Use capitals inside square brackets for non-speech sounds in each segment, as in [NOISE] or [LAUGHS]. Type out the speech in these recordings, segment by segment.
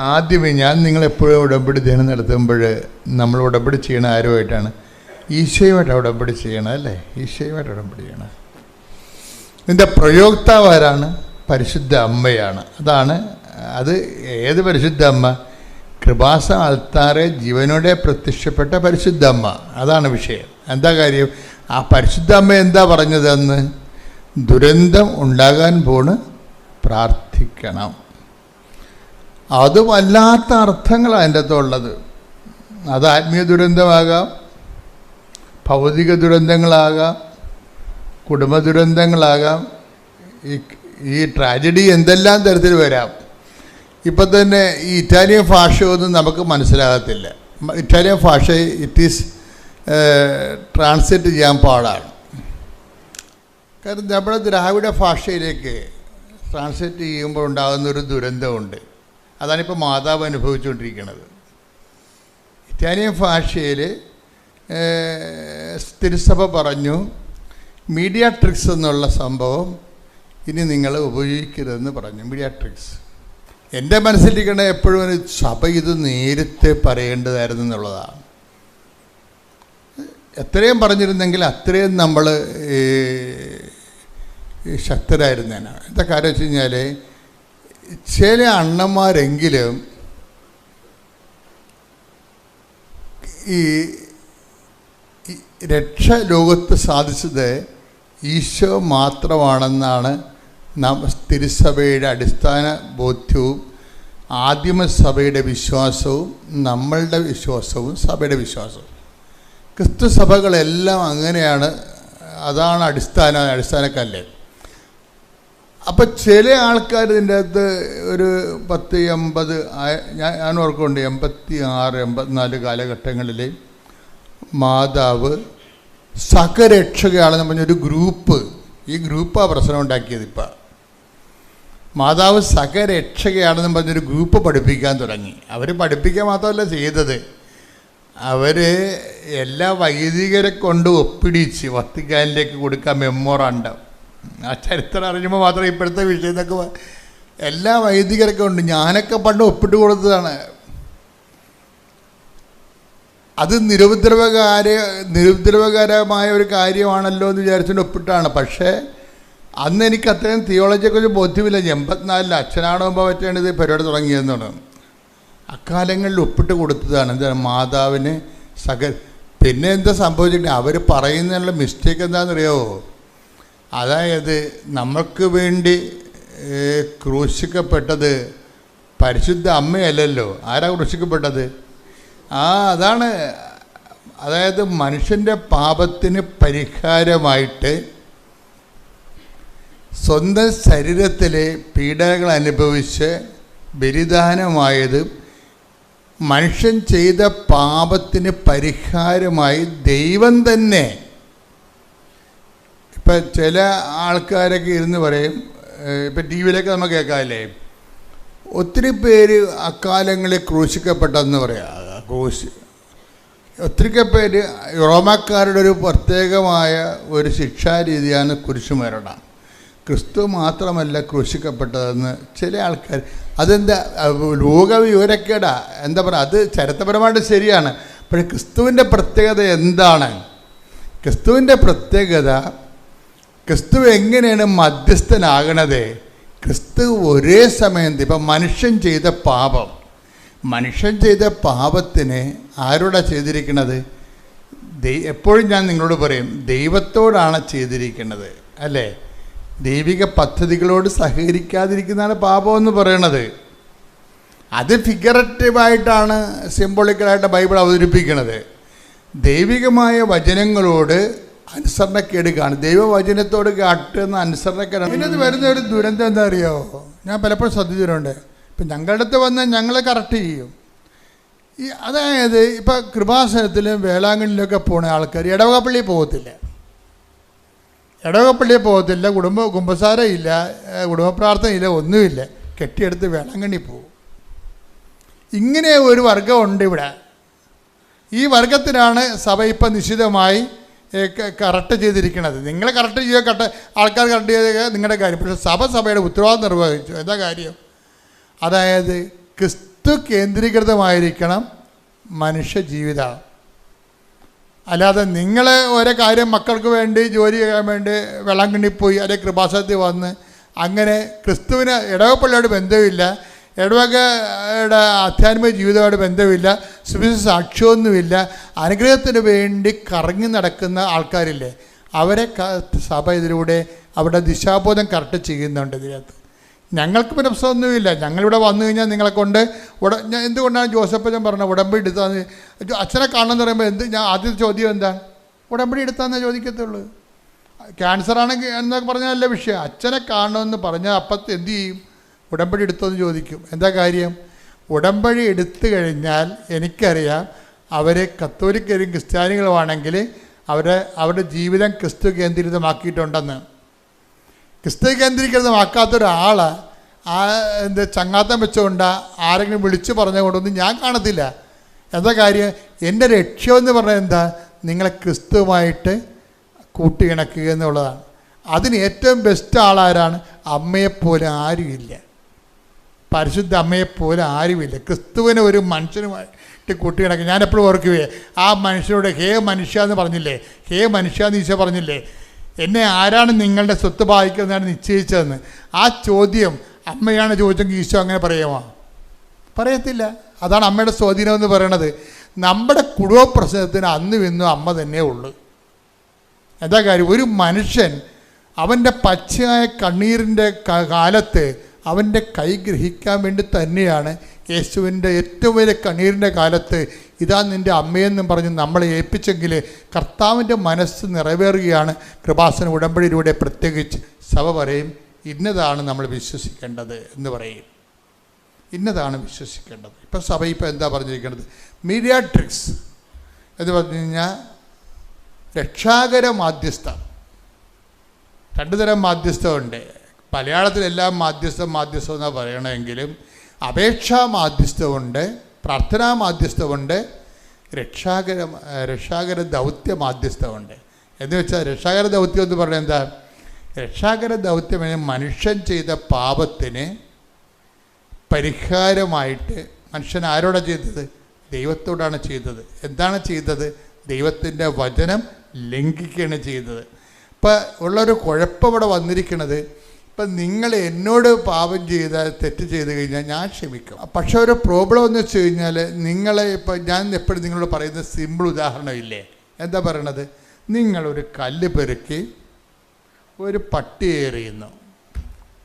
ആദ്യമേ ഞാൻ നിങ്ങളെപ്പോഴും ഉടമ്പടി ധ്യാനം നടത്തുമ്പോൾ നമ്മൾ ഉടമ്പടി ചെയ്യണ ആരുമായിട്ടാണ്? ഈശോയുമായിട്ട് ഉടമ്പടി ചെയ്യണം അല്ലേ? ഈശോയുമായിട്ട് ഉടമ്പടി ചെയ്യണം. ഇതിന്റെ പ്രയോക്താവ് ആരാണ് പരിശുദ്ധ അമ്മയാണ്. അതാണ് അത് ഏത് പരിശുദ്ധ അമ്മ? കൃപാസ അൽത്താറെ ജീവനോടെ പ്രത്യക്ഷപ്പെട്ട പരിശുദ്ധ അമ്മ. അതാണ് വിഷയം. എന്താ കാര്യം? ആ പരിശുദ്ധ അമ്മ എന്താ പറഞ്ഞതെന്ന് ദുരന്തം ഉണ്ടാകാൻ പോണ് പ്രാർത്ഥിക്കണം. അത് വല്ലാത്ത അർത്ഥങ്ങളാണ് അതിന്റെ അകത്തുള്ളത് അത് ആത്മീയ ദുരന്തമാകാം ഭൗതിക ദുരന്തങ്ങളാകാം കുടുംബ ദുരന്തങ്ങളാകാം ഈ ഈ ട്രാജഡി എന്തെല്ലാം തരത്തിൽ വരാം. ഇപ്പം തന്നെ ഈ ഇറ്റാലിയൻ ഭാഷയൊന്നും നമുക്ക് മനസ്സിലാകത്തില്ല. ഇറ്റാലിയൻ ഭാഷ ഇറ്റ് ഈസ് ട്രാൻസ്ലേറ്റ് ചെയ്യാൻ പാടാണ്. കാരണം നമ്മുടെ ദ്രാവിഡ ഭാഷയിലേക്ക് ട്രാൻസ്ലേറ്റ് ചെയ്യുമ്പോൾ ഉണ്ടാകുന്നൊരു ദുരന്തമുണ്ട്. അതാണിപ്പോൾ മാതാവ് അനുഭവിച്ചുകൊണ്ടിരിക്കുന്നത് ഇറ്റാലിയൻ ഭാഷയിൽ തിരുസഭ പറഞ്ഞു മീഡിയ ട്രിക്സ് എന്നുള്ള സംഭവം ഇനി നിങ്ങൾ ഉപയോഗിക്കരുതെന്ന് പറഞ്ഞു. Media tricks. എന്റെ മനസ്സിലിരിക്കണ എപ്പോഴും ഒരു സഭ ഇത് നേരത്തെ പറയേണ്ടതായിരുന്നു എന്നുള്ളതാണ്. എത്രയും പറഞ്ഞിരുന്നെങ്കിൽ അത്രയും നമ്മൾ ശക്തരായിരുന്നേനാണ് എന്താ കാര്യം വെച്ച് കഴിഞ്ഞാൽ ചില അണ്ണന്മാരെങ്കിലും ഈ രക്ഷ ലോകത്ത് സാധിച്ചത് ഈശോ മാത്രമാണെന്നാണ് നാം തിരുസഭയുടെ അടിസ്ഥാന ബോധ്യവും ആദിമസഭയുടെ വിശ്വാസവും നമ്മളുടെ വിശ്വാസവും സഭയുടെ വിശ്വാസവും. ക്രിസ്തു സഭകളെല്ലാം അങ്ങനെയാണ് അതാണ് അടിസ്ഥാന അടിസ്ഥാനക്കല്ല്. അപ്പം ചില ആൾക്കാർ ഇതിന്റെ അകത്ത് ഒരു പത്ത് എൺപത് ഞാൻ ഞാൻ ഓർക്കുന്നുണ്ട് എൺപത്തി ആറ് എൺപത്തിനാല് കാലഘട്ടങ്ങളിൽ മാതാവ് സഹരക്ഷകയാളെന്ന് പറഞ്ഞൊരു ഗ്രൂപ്പ് ഈ ഗ്രൂപ്പാണ് പ്രശ്നം ഉണ്ടാക്കിയത് ഇപ്പം. മാതാവ് സഹരക്ഷകയാണെന്ന് പറഞ്ഞൊരു ഗ്രൂപ്പ് പഠിപ്പിക്കാൻ തുടങ്ങി. അവർ പഠിപ്പിക്കാൻ മാത്രമല്ല ചെയ്തത്. അവർ എല്ലാ വൈദികരെ കൊണ്ട് ഒപ്പിടിച്ച് വത്തിക്കാനിലേക്ക് കൊടുക്കാൻ മെമ്മോറാണ്ടം. ആ ചരിത്രം അറിയുമ്പോൾ മാത്രം ഇപ്പോഴത്തെ വിഷയം എന്നൊക്കെ എല്ലാ വൈദികരൊക്കെ ഉണ്ട്. ഞാനൊക്കെ പണ്ട് ഒപ്പിട്ട് കൊടുത്തതാണ്. അത് നിരുപദ്രവകാര നിരുപദ്രവകരമായ ഒരു കാര്യമാണല്ലോ എന്ന് വിചാരിച്ചുകൊണ്ട് ഒപ്പിട്ടാണ്. പക്ഷേ അന്ന് എനിക്ക് അത്രയും തിയോളജിയെക്കുറിച്ച് ബോധ്യമില്ല. എൺപത്തിനാലിൽ അച്ഛനാണോമ്പോൾ പറ്റാണ് ഇത് പരിപാടി തുടങ്ങിയെന്നാണ് അക്കാലങ്ങളിൽ ഒപ്പിട്ട് കൊടുത്തതാണ്. എന്താണ്? മാതാവിന് സക പിന്നെ എന്താ സംഭവിച്ചിട്ട്? അവർ പറയുന്നതിനുള്ള മിസ്റ്റേക്ക് എന്താണെന്നറിയാവോ? അതായത് നമുക്ക് വേണ്ടി ക്രൂശിക്കപ്പെട്ടത് പരിശുദ്ധ അമ്മയല്ലല്ലോ. ആരാ ക്രൂശിക്കപ്പെട്ടത്? ആ അതാണ്. അതായത് മനുഷ്യന്റെ പാപത്തിന് പരിഹാരമായിട്ട് സ്വന്തം ശരീരത്തിലെ പീഡനങ്ങൾ അനുഭവിച്ച് ബലിദാനമായത് മനുഷ്യൻ ചെയ്ത പാപത്തിന് പരിഹാരമായി ദൈവം തന്നെ. ഇപ്പം ചില ആൾക്കാരൊക്കെ ഇരുന്ന് പറയും ഇപ്പം ടി വിയിലൊക്കെ നമുക്ക് കേൾക്കാമല്ലേ ഒത്തിരി പേര് അക്കാലങ്ങളിൽ ക്രൂശിക്കപ്പെട്ടെന്ന് പറയാം. ക്രൂശ്. ഒത്തിരി പേര് റോമാക്കാരുടെ ഒരു പ്രത്യേകമായ ഒരു ശിക്ഷാരീതിയാണ് കുരിശുമരണം ക്രിസ്തു മാത്രമല്ല ക്രൂശിക്കപ്പെട്ടതെന്ന് ചില ആൾക്കാർ. അതെന്താ? ലോകവിവരക്കേടാ. ലോക വിവരക്കേടാ എന്താ പറയുക അത് ചരിത്രപരമായിട്ട് ശരിയാണ്. പക്ഷേ ക്രിസ്തുവിന്റെ പ്രത്യേകത എന്താണ്? ക്രിസ്തുവിന്റെ പ്രത്യേകത ക്രിസ്തു എങ്ങനെയാണ് മധ്യസ്ഥനാകണത്? ക്രിസ്തു ഒരേ സമയം ഇപ്പം മനുഷ്യൻ ചെയ്ത പാപം. മനുഷ്യൻ ചെയ്ത പാപത്തിന് ആരോടാ ചെയ്തിരിക്കുന്നത് എപ്പോഴും ഞാൻ നിങ്ങളോട് പറയും ദൈവത്തോടാണ് ചെയ്തിരിക്കുന്നത് അല്ലേ? ദൈവിക പദ്ധതികളോട് സഹകരിക്കാതിരിക്കുന്നതാണ് എന്ന് പറയണത്. അത് ഫിഗററ്റീവായിട്ടാണ് സിംബോളിക്കലായിട്ട് ബൈബിൾ അവതരിപ്പിക്കുന്നത് ദൈവികമായ വചനങ്ങളോട് അനുസരണക്കേട് കാണും. ദൈവവചനത്തോട് കാട്ടുന്ന അനുസരണക്കേടാണ് പിന്നെ വരുന്ന ഒരു ദുരന്തം എന്താ അറിയാമോ ഞാൻ പലപ്പോഴും ശ്രദ്ധിച്ചിട്ടുണ്ട്. ഇപ്പം ഞങ്ങളുടെ അടുത്ത് വന്ന് ഞങ്ങളെ കറക്റ്റ് ചെയ്യും. ഈ അതായത് ഇപ്പം കൃപാസനത്തിലും വേളാങ്കണ്ണിലൊക്കെ പോണ ആൾക്കാർ ഇടവകപ്പള്ളിയിൽ പോകത്തില്ല. ഇടവകപ്പള്ളിയിൽ പോകത്തില്ല കുടുംബ കുമ്പസാരമില്ല ഇല്ല കുടുംബ പ്രാർത്ഥനയില്ല ഒന്നുമില്ല. കെട്ടിയെടുത്ത് വേളാങ്കണ്ണി പോകും. ഇങ്ങനെ ഒരു വർഗമുണ്ട് ഇവിടെ. ഈ വർഗത്തിനാണ് സഭ ഇപ്പം നിശ്ചിതമായി കറക്റ്റ് ചെയ്തിരിക്കണത്. നിങ്ങൾ കറക്റ്റ് ചെയ്യുക കറക്റ്റ് ആൾക്കാർ കറക്റ്റ് ചെയ്ത നിങ്ങളുടെ കാര്യം. പക്ഷേ സഭ സഭയുടെ ഉത്തരവാദിത്വം നിർവഹിച്ചു. എന്താ കാര്യം? അതായത് ക്രിസ്തു കേന്ദ്രീകൃതമായിരിക്കണം മനുഷ്യ ജീവിതം. അല്ലാതെ നിങ്ങൾ ഓരോ കാര്യം മക്കൾക്ക് വേണ്ടി ജോലി ചെയ്യാൻ വേണ്ടി വെള്ളാങ്കണ്ണി പോയി അല്ലെങ്കിൽ കൃപാസനത്തിൽ വന്ന് അങ്ങനെ ക്രിസ്തുവിന് ഇടവപ്പള്ളിയോട് ബന്ധമില്ല. ഇടവകയുടെ ആധ്യാത്മിക ജീവിതമായിട്ട് ബന്ധമില്ല സുവിശേഷ സാക്ഷ്യമൊന്നുമില്ല. അനുഗ്രഹത്തിന് വേണ്ടി കറങ്ങി നടക്കുന്ന ആൾക്കാരില്ലേ? അവരെ സഭ ഇതിലൂടെ അവരുടെ ദിശാബോധം കറക്റ്റ് ചെയ്യുന്നുണ്ട് ഇതിനകത്ത്. ഞങ്ങൾക്ക് പിന്നെ പ്രശ്നമൊന്നുമില്ല. ഞങ്ങളിവിടെ വന്നു കഴിഞ്ഞാൽ നിങ്ങളെ കൊണ്ട് ഉട ഞാൻ എന്തുകൊണ്ടാണ് ജോസഫ് ഞാൻ പറഞ്ഞത്? ഉടമ്പടി എടുത്താന്ന് അച്ഛനെ കാണണമെന്ന് പറയുമ്പോൾ എന്ത് ഞാൻ ആദ്യത്തെ ചോദ്യം എന്താ? ഉടമ്പടി എടുത്താന്നേ ചോദിക്കത്തുള്ളൂ. ക്യാൻസറാണെങ്കിൽ എന്നൊക്കെ പറഞ്ഞാൽ നല്ല വിഷയം. അച്ഛനെ കാണണമെന്ന് പറഞ്ഞാൽ അപ്പം എന്ത് ചെയ്യും? ഉടമ്പടി എടുത്തോന്ന് ചോദിക്കും. എന്താ കാര്യം? ഉടമ്പടി എടുത്തു കഴിഞ്ഞാൽ എനിക്കറിയാം അവർ കത്തോലിക്കരും ക്രിസ്ത്യാനികളുമാണെങ്കിൽ അവരെ അവരുടെ ജീവിതം ക്രിസ്തു കേന്ദ്രീകൃതമാക്കിയിട്ടുണ്ടെന്ന്. ക്രിസ്തു കേന്ദ്രീകൃതമാക്കാത്തൊരാൾ ആ എന്ത് ചങ്ങാത്തം വെച്ചുകൊണ്ട് ആരെങ്കിലും വിളിച്ചു പറഞ്ഞുകൊണ്ടൊന്നും ഞാൻ കാണത്തില്ല. എന്താ കാര്യം? എന്റെ ലക്ഷ്യമെന്ന് പറഞ്ഞാൽ എന്താ? നിങ്ങളെ ക്രിസ്തുവുമായിട്ട് കൂട്ടിയിണക്കുക എന്നുള്ളതാണ്. അതിന് ഏറ്റവും ബെസ്റ്റ് ആളാരാണ്? അമ്മയെപ്പോലെ ആരുമില്ല. പരിശുദ്ധ അമ്മയെപ്പോലെ ആരുമില്ല. ക്രിസ്തുവിനെ ഒരു മനുഷ്യനുമായിട്ട് കൂട്ടിയിണക്കുക ഞാൻ എപ്പോഴും ഓർക്കുകയെ ആ മനുഷ്യനോട് ഹേ മനുഷ്യ എന്ന് പറഞ്ഞില്ലേ? ഹേ മനുഷ്യ എന്ന് ഈശോ പറഞ്ഞില്ലേ? എന്നെ ആരാണ് നിങ്ങളുടെ സ്വത്ത് ബാധിക്കുന്നതാണ് നിശ്ചയിച്ചതെന്ന്. ആ ചോദ്യം അമ്മയാണ് ചോദിച്ചെങ്കിൽ ഈശോ അങ്ങനെ പറയുമോ? പറയത്തില്ല. അതാണ് അമ്മയുടെ സ്വാധീനം എന്ന് പറയണത്. നമ്മുടെ കുടുംബ പ്രശ്നത്തിന് അന്നും ഇന്നും അമ്മ തന്നെ ഉള്ളു. എന്താ കാര്യം? ഒരു മനുഷ്യൻ അവന്റെ പച്ചയായ കണ്ണീരിന്റെ കാലത്ത് അവന്റെ കൈ ഗ്രഹിക്കാൻ വേണ്ടി തന്നെയാണ് യേശുവിന്റെ ഏറ്റവും വലിയ കണ്ണീരിന്റെ കാലത്ത് ഇതാ നിന്റെ അമ്മയെന്നും പറഞ്ഞ് നമ്മളെ ഏൽപ്പിച്ചെങ്കിൽ കർത്താവിന്റെ മനസ്സ് നിറവേറുകയാണ്. കൃപാസന ഉടമ്പടിയിലൂടെ പ്രത്യേകിച്ച് സഭ പറയും ഇന്നതാണ് നമ്മൾ വിശ്വസിക്കേണ്ടത് എന്ന് പറയും. ഇന്നതാണ് വിശ്വസിക്കേണ്ടത്. ഇപ്പം സഭ ഇപ്പോൾ എന്താ പറഞ്ഞിരിക്കുന്നത്? മീഡിയാട്രിക്സ് എന്ന് പറഞ്ഞു കഴിഞ്ഞാൽ രക്ഷാകര മാധ്യസ്ഥ. രണ്ടു തരം മാധ്യസ്ഥമുണ്ട് മലയാളത്തിലെല്ലാം മാധ്യസ്ഥം മാധ്യസ്ഥം എന്നാണ് പറയണമെങ്കിലും അപേക്ഷാ മാധ്യസ്ഥമുണ്ട് പ്രാർത്ഥനാ മാധ്യസ്ഥമുണ്ട് രക്ഷാകര രക്ഷാകര ദൗത്യ മാധ്യസ്ഥമുണ്ട്. എന്ന് വെച്ചാൽ രക്ഷാകര ദൗത്യം എന്ന് പറഞ്ഞാൽ എന്താ? രക്ഷാകര ദൗത്യം മനുഷ്യൻ ചെയ്ത പാപത്തിന് പരിഹാരമായിട്ട് മനുഷ്യൻ ആരോടാണ് ചെയ്തത്? ദൈവത്തോടാണ് ചെയ്തത്. എന്താണ് ചെയ്തത്? ദൈവത്തിന്റെ വചനം ലംഘിക്കുകയാണ് ചെയ്തത്. ഇപ്പം ഉള്ളൊരു കുഴപ്പം ഇവിടെ വന്നിരിക്കുന്നത് ഇപ്പം നിങ്ങൾ എന്നോട് പാപം ചെയ്ത തെറ്റ് ചെയ്ത് കഴിഞ്ഞാൽ ഞാൻ ക്ഷമിക്കും. പക്ഷെ ഒരു പ്രോബ്ലം എന്ന് വെച്ച് കഴിഞ്ഞാൽ നിങ്ങളെ ഇപ്പം ഞാൻ എപ്പോഴും നിങ്ങളോട് പറയുന്ന സിമ്പിൾ ഉദാഹരണം ഇല്ലേ എന്താ പറയണത്? നിങ്ങളൊരു കല്ല് പെറുക്കി ഒരു പട്ടി എറിയുന്നു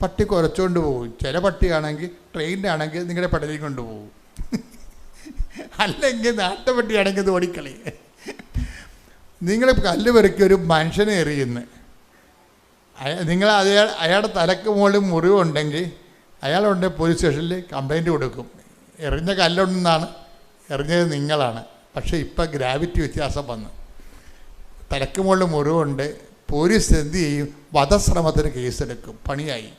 പട്ടി കുറച്ചുകൊണ്ട് പോകും. ചില പട്ടിയാണെങ്കിൽ ട്രെയിനിന്റെ ആണെങ്കിൽ നിങ്ങളുടെ പട്ടിയിൽ കൊണ്ടുപോകും [LAUGHS] അല്ലെങ്കിൽ നാട്ടുപട്ടിയാണെങ്കിൽ ഇത് ഓടിക്കളി [LAUGHS] നിങ്ങൾ കല്ല് പെറുക്കി ഒരു മനുഷ്യനെ എറിയുന്നു. നിങ്ങൾ അയാൾ അയാളുടെ തലക്ക് മുകളിൽ മുറിവുണ്ടെങ്കിൽ അയാളുണ്ട് പോലീസ് സ്റ്റേഷനിൽ കംപ്ലൈന്റ് കൊടുക്കും. എറിഞ്ഞ കല്ലുണ്ടെന്നാണ്. എറിഞ്ഞത് നിങ്ങളാണ്. പക്ഷേ ഇപ്പം ഗ്രാവിറ്റി വ്യത്യാസം വന്നു. തലക്ക് മുകളിൽ മുറിവുണ്ട്. പോലീസ് എന്ത് ചെയ്യും? വധശ്രമത്തിന് കേസെടുക്കും. പണിയായി.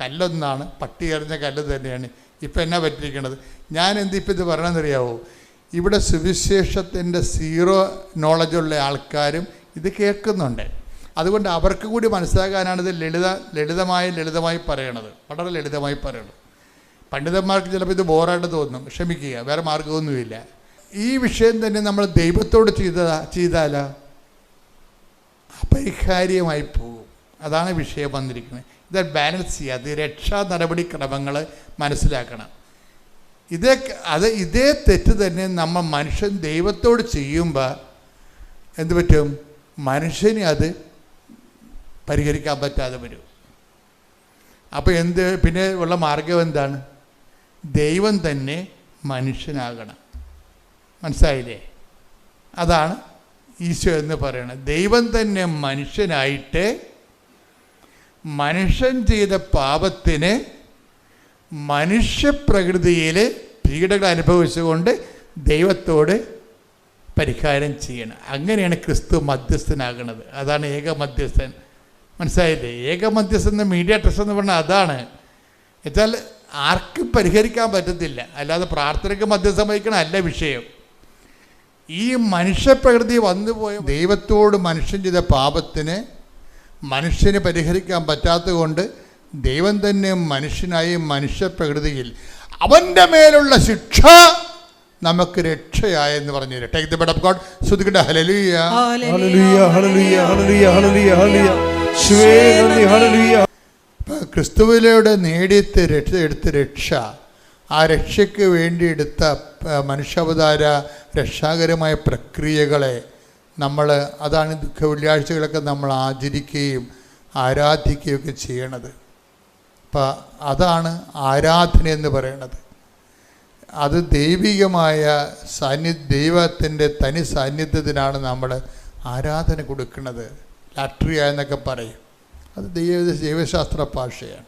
കല്ലൊന്നാണ്. പട്ടി എറിഞ്ഞ കല്ല് തന്നെയാണ്. ഇപ്പം എന്നാ പറ്റിയിരിക്കുന്നത് ഞാൻ എന്ത് ഇപ്പം ഇത് പറയണമെന്നറിയാവോ ഇവിടെ സുവിശേഷത്തിന്റെ സീറോ നോളജുള്ള ആൾക്കാരും ഇത് കേൾക്കുന്നുണ്ട്. അതുകൊണ്ട് അവർക്ക് കൂടി മനസ്സിലാക്കാനാണ് ഇത് ലളിത ലളിതമായി ലളിതമായി പറയണത്. വളരെ ലളിതമായി പറയണത് പണ്ഡിതന്മാർക്ക് ചിലപ്പോൾ ഇത് ബോറായിട്ട് തോന്നും. ക്ഷമിക്കുക വേറെ മാർഗമൊന്നുമില്ല ഈ വിഷയം തന്നെ നമ്മൾ ദൈവത്തോട് ചെയ്ത ചെയ്താല അപരിഹാര്യമായി പോകും. അതാണ് വിഷയം വന്നിരിക്കുന്നത്. ഇത് ബാലൻസ് ചെയ്യുക. അത് രക്ഷാ നടപടിക്രമങ്ങൾ മനസ്സിലാക്കണം. ഇതേ അത് ഇതേ തെറ്റ് തന്നെ നമ്മൾ മനുഷ്യൻ ദൈവത്തോട് ചെയ്യുമ്പോൾ എന്ത് പറ്റും? മനുഷ്യന് അത് പരിഹരിക്കാൻ പറ്റാതെ വരും. അപ്പോൾ എന്ത് പിന്നെ ഉള്ള മാർഗം എന്താണ്? ദൈവം തന്നെ മനുഷ്യനാകണം. മനസ്സിലായില്ലേ? അതാണ് ഈശോ എന്ന് പറയുന്നത് ദൈവം തന്നെ മനുഷ്യനായിട്ട് മനുഷ്യൻ ചെയ്ത പാപത്തിന് മനുഷ്യപ്രകൃതിയിൽ പീഡകൾ അനുഭവിച്ചുകൊണ്ട് ദൈവത്തോട് പരിഹാരം ചെയ്യണം. അങ്ങനെയാണ് ക്രിസ്തു മധ്യസ്ഥനാകുന്നത് അതാണ് ഏക മധ്യസ്ഥൻ. മനസ്സിലായില്ലേ ഏക മധ്യസ്ഥ എന്ന മീഡിയ ട്രസ്റ്റ് എന്ന് പറഞ്ഞാൽ അതാണ്. എന്നുവെച്ചാൽ ആർക്കും പരിഹരിക്കാൻ പറ്റത്തില്ല. അല്ലാതെ പ്രാർത്ഥനയ്ക്ക് മധ്യസ്ഥം വഹിക്കണ അല്ല വിഷയം. ഈ മനുഷ്യപ്രകൃതി വന്നുപോയ ദൈവത്തോട് മനുഷ്യൻ ചെയ്ത പാപത്തിന് മനുഷ്യന് പരിഹരിക്കാൻ പറ്റാത്തതുകൊണ്ട് ദൈവം തന്നെ മനുഷ്യനായി മനുഷ്യപ്രകൃതിയിൽ അവന്റെ മേലുള്ള ശിക്ഷ നമുക്ക് രക്ഷയായെന്ന് പറഞ്ഞു take the bread of God ശ്രുതിക്കട്ടെ hallelujah hallelujah hallelujah hallelujah hallelujah hallelujah. ക്രിസ്തുവിലൂടെ നേടിയെടുത്ത രക്ഷ എടുത്ത രക്ഷ ആ രക്ഷയ്ക്ക് വേണ്ടി എടുത്ത മനുഷ്യാവതാര രക്ഷാകരമായ പ്രക്രിയകളെ നമ്മൾ അതാണ് ദുഃഖ വെള്ളിയാഴ്ചകളൊക്കെ നമ്മൾ ആചരിക്കുകയും ആരാധിക്കുകയൊക്കെ ചെയ്യണത്. അപ്പം അതാണ് ആരാധന എന്ന് പറയണത്. അത് ദൈവികമായ സാന്നി ദൈവത്തിന്റെ തനി സാന്നിധ്യത്തിനാണ് നമ്മൾ ആരാധന കൊടുക്കുന്നത്. ലാട്രിയ എന്നൊക്കെ പറയും. അത് ദൈവ ദൈവശാസ്ത്ര ഭാഷയാണ്.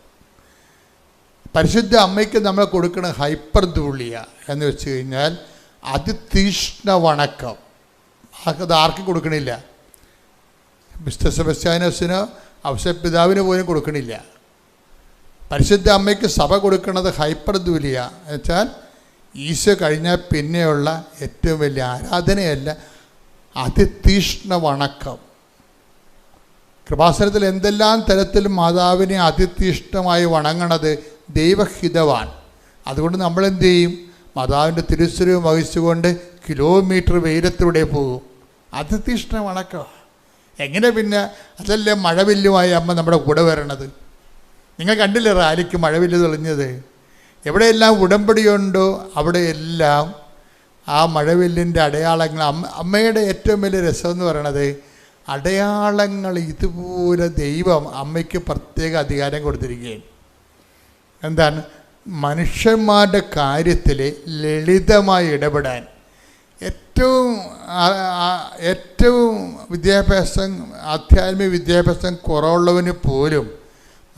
പരിശുദ്ധ അമ്മയ്ക്ക് നമ്മൾ കൊടുക്കുന്ന ഹൈപ്പർ ധൂളിയ എന്ന് വെച്ച് കഴിഞ്ഞാൽ അതിതീഷ്ണ വണക്കം. അത് ആർക്കും കൊടുക്കണില്ല. മിസ്റ്റർ സെബസ്ത്യാനോസിനോ അവസരപിതാവിന് പോലും കൊടുക്കണില്ല. പരിശുദ്ധ അമ്മയ്ക്ക് സഭ കൊടുക്കുന്നത് ഹൈപ്പർ ധൂലിയ എന്ന് വെച്ചാൽ ഈശോ കഴിഞ്ഞാൽ പിന്നെയുള്ള ഏറ്റവും വലിയ ആരാധനയല്ല അതിതീഷ്ണ വണക്കം. കൃപാസനത്തിൽ എന്തെല്ലാം തരത്തിൽ മാതാവിനെ അതിഥിഷ്ടമായി വണങ്ങണത് ദൈവഹിതവാൻ. അതുകൊണ്ട് നമ്മൾ എന്ത് ചെയ്യും? മാതാവിന്റെ തിരുസ്വരവും വഹിച്ചുകൊണ്ട് കിലോമീറ്റർ വെയിലത്തൂടെ പോകും. അതിതീഷ്ണ വണക്കം. എങ്ങനെ പിന്നെ? അതല്ലേ മഴവില്ലുമായി അമ്മ നമ്മുടെ കൂടെ വരണത്. നിങ്ങൾ കണ്ടില്ലേ റാലിക്ക് മഴവില്ല് തെളിഞ്ഞത്? എവിടെയെല്ലാം ഉടമ്പടിയുണ്ടോ അവിടെയെല്ലാം ആ മഴവില്ലിന്റെ അടയാളങ്ങൾ അമ്മ അമ്മയുടെ ഏറ്റവും വലിയ രസം എന്ന് പറയണത് അടയാളങ്ങൾ ഇതുപോലെ ദൈവം അമ്മയ്ക്ക് പ്രത്യേക അധികാരം കൊടുത്തിരിക്കുകയാണ്. എന്താണ്? മനുഷ്യന്മാരുടെ കാര്യത്തിൽ ലളിതമായി ഇടപെടാൻ. ഏറ്റവും ഏറ്റവും വിദ്യാഭ്യാസം ആധ്യാത്മിക വിദ്യാഭ്യാസം കുറവുള്ളവന് പോലും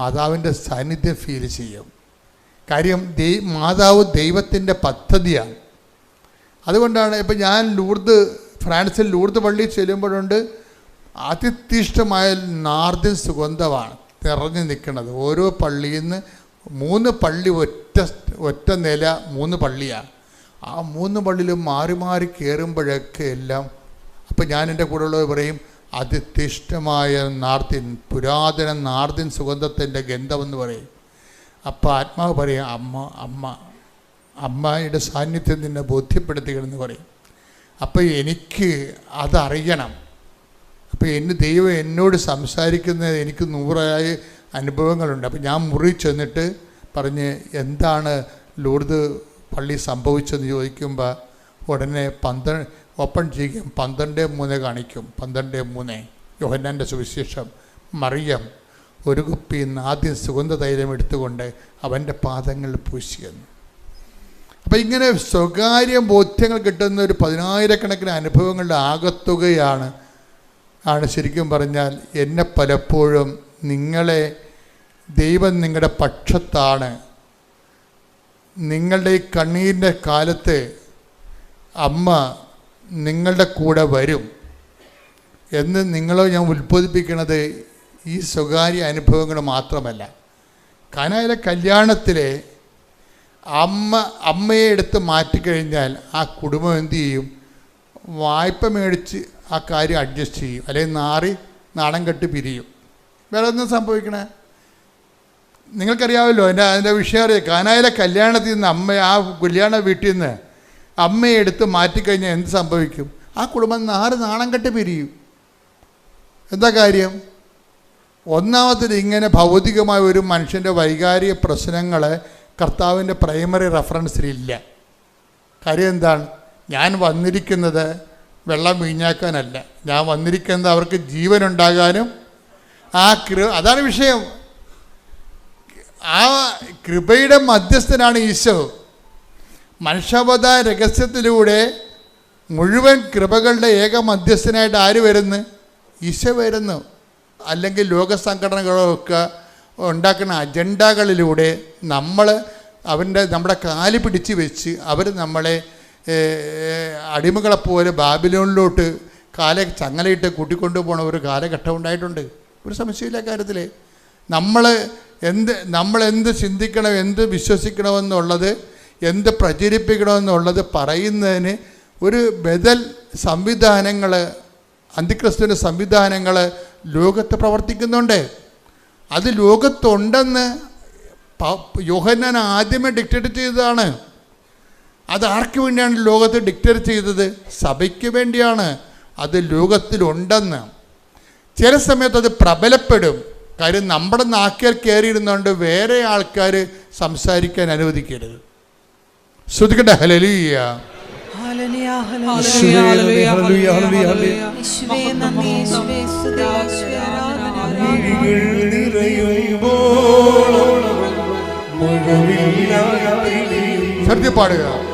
മാതാവിന്റെ സാന്നിധ്യം ഫീൽ ചെയ്യും. കാര്യം ദൈ മാതാവ് ദൈവത്തിന്റെ പദ്ധതിയാണ്. അതുകൊണ്ടാണ് ഇപ്പം ഞാൻ ലൂർദ് ഫ്രാൻസിൽ ലൂർദ് പള്ളിയിൽ ചെല്ലുമ്പോഴുണ്ട് അതിതീഷ്ടമായ നാർദിൻ സുഗന്ധമാണ് നിറഞ്ഞു നിൽക്കുന്നത്. ഓരോ പള്ളിയിൽ നിന്ന് മൂന്ന് പള്ളി ഒറ്റ ഒറ്റ നില മൂന്ന് പള്ളിയാണ്. ആ മൂന്ന് പള്ളിയിലും മാറി മാറി കയറുമ്പോഴൊക്കെ എല്ലാം അപ്പം ഞാൻ എന്റെ കൂടെ കൂടെയുള്ളവർ പറയും അതിതിഷ്ടമായ നാർദിൻ പുരാതന നാർദിൻ സുഗന്ധത്തിന്റെ ഗന്ധമെന്ന് പറയും. അപ്പം ആത്മാവ് പറയും അമ്മ അമ്മ അമ്മയുടെ സാന്നിധ്യം നിന്നെ ബോധ്യപ്പെടുത്തുകയെന്ന് പറയും. അപ്പോൾ എനിക്ക് അതറിയണം. അപ്പോൾ എന്നെ ദൈവം എന്നോട് സംസാരിക്കുന്നത് എനിക്ക് നൂറായ അനുഭവങ്ങളുണ്ട്. അപ്പോൾ ഞാൻ മുറി ചെന്നിട്ട് പറഞ്ഞ് എന്താണ് ലൂർദ് പള്ളി സംഭവിച്ചെന്ന് ചോദിക്കുമ്പോൾ ഉടനെ പന്ത്രണ്ട് ഓപ്പൺ ചെയ്യും. പന്ത്രണ്ട് മൂന്ന് കാണിക്കും. പന്ത്രണ്ട് മൂന്ന്. യോഹന്നാന്റെ സുവിശേഷം. മറിയം ഒരു കുപ്പി ആദ്യം സുഗന്ധ തൈലം എടുത്തുകൊണ്ട് അവന്റെ പാദങ്ങൾ പൂശിയെന്നു. അപ്പം ഇങ്ങനെ സ്വകാര്യ ബോധ്യങ്ങൾ കിട്ടുന്ന ഒരു പതിനായിരക്കണക്കിന് അനുഭവങ്ങളുടെ ആകത്തുകയാണ് ആണ് ശരിക്കും പറഞ്ഞാൽ എന്നെ പലപ്പോഴും നിങ്ങളെ ദൈവം നിങ്ങളുടെ പക്ഷത്താണ്. നിങ്ങളുടെ ഈ കണ്ണീരിന്റെ കാലത്ത് അമ്മ നിങ്ങളുടെ കൂടെ വരും എന്ന് നിങ്ങളെ ഞാൻ ഉത്ബോധിപ്പിക്കുന്നത് ഈ സ്വകാര്യ അനുഭവങ്ങൾ മാത്രമല്ല. കനായിലെ കല്യാണത്തിലെ അമ്മ അമ്മയെ എടുത്ത് മാറ്റിക്കഴിഞ്ഞാൽ ആ കുടുംബം എന്തു ചെയ്യും? വായ്പ മേടിച്ച് ആ കാര്യം അഡ്ജസ്റ്റ് ചെയ്യും. അല്ലെങ്കിൽ നാറി നാണം കെട്ട് പിരിയും. വേറെ ഒന്നും സംഭവിക്കണേ? നിങ്ങൾക്കറിയാമല്ലോ എന്റെ അതിന്റെ വിഷയം അറിയാം. കാനായിലെ കല്യാണത്തിൽ നിന്ന് അമ്മ ആ കല്യാണ വീട്ടിൽ നിന്ന് അമ്മയെ എടുത്ത് മാറ്റിക്കഴിഞ്ഞാൽ എന്ത് സംഭവിക്കും? ആ കുടുംബം നാറ് നാണം കെട്ട് പിരിയും. എന്താ കാര്യം? ഒന്നാമത്തത് ഇങ്ങനെ ഭൗതികമായ ഒരു മനുഷ്യന്റെ വൈകാരിക പ്രശ്നങ്ങൾ കർത്താവിന്റെ പ്രൈമറി റെഫറൻസിലില്ല. കാര്യം എന്താണ്? ഞാൻ വന്നിരിക്കുന്നത് വെള്ളം വീഞ്ഞാക്കാനല്ല. ഞാൻ വന്നിരിക്കുന്നത് അവർക്ക് ജീവനുണ്ടാകാനും ആ കൃ അതാണ് വിഷയം. ആ കൃപയുടെ മധ്യസ്ഥനാണ് ഈശോ. മനുഷ്യവത രഹസ്യത്തിലൂടെ മുഴുവൻ കൃപകളുടെ ഏക മധ്യസ്ഥനായിട്ട് ആര് വരുന്നു? ഈശോ വരുന്നു. അല്ലെങ്കിൽ ലോക സംഘടനകളൊക്കെ ഉണ്ടാക്കുന്ന അജണ്ടകളിലൂടെ നമ്മൾ അവന്റെ നമ്മുടെ കാലി പിടിച്ച് വെച്ച് അവർ നമ്മളെ അടിമകളെപ്പോലെ ബാബിലോണിലോട്ട് കാല ചങ്ങലയിട്ട് കൂട്ടിക്കൊണ്ടു ഒരു കാലഘട്ടം ഉണ്ടായിട്ടുണ്ട്. ഒരു സംശയമില്ല കാര്യത്തിൽ നമ്മൾ എന്ത് നമ്മൾ എന്ത് ചിന്തിക്കണം എന്ത് വിശ്വസിക്കണമെന്നുള്ളത് എന്ത് പ്രചരിപ്പിക്കണമെന്നുള്ളത് പറയുന്നതിന് ഒരു ബദൽ സംവിധാനങ്ങൾ അന്തിക്രിസ്തുവിന്റെ സംവിധാനങ്ങൾ ലോകത്ത് പ്രവർത്തിക്കുന്നുണ്ട്. അത് ലോകത്തുണ്ടെന്ന് യോഹന്നാൻ ആദ്യമേ ഡിക്റ്റേറ്റ് ചെയ്തതാണ്. അത് ആർക്ക് വേണ്ടിയാണ് ലോകത്ത് ഡിക്റ്റേറ്റ് ചെയ്തത്? സഭയ്ക്ക് വേണ്ടിയാണ്. അത് ലോകത്തിലുണ്ടെന്ന്. ചില സമയത്ത് അത് പ്രബലപ്പെടും. കാര്യം നമ്മുടെ നാക്കിൽ കയറിയിരുന്നുകൊണ്ട് വേറെ ആൾക്കാർ സംസാരിക്കാൻ അനുവദിക്കരുത്. ശ്രദ്ധിക്കട്ടെ? ഹലലിയ ശ്രദ്ധ പാടുക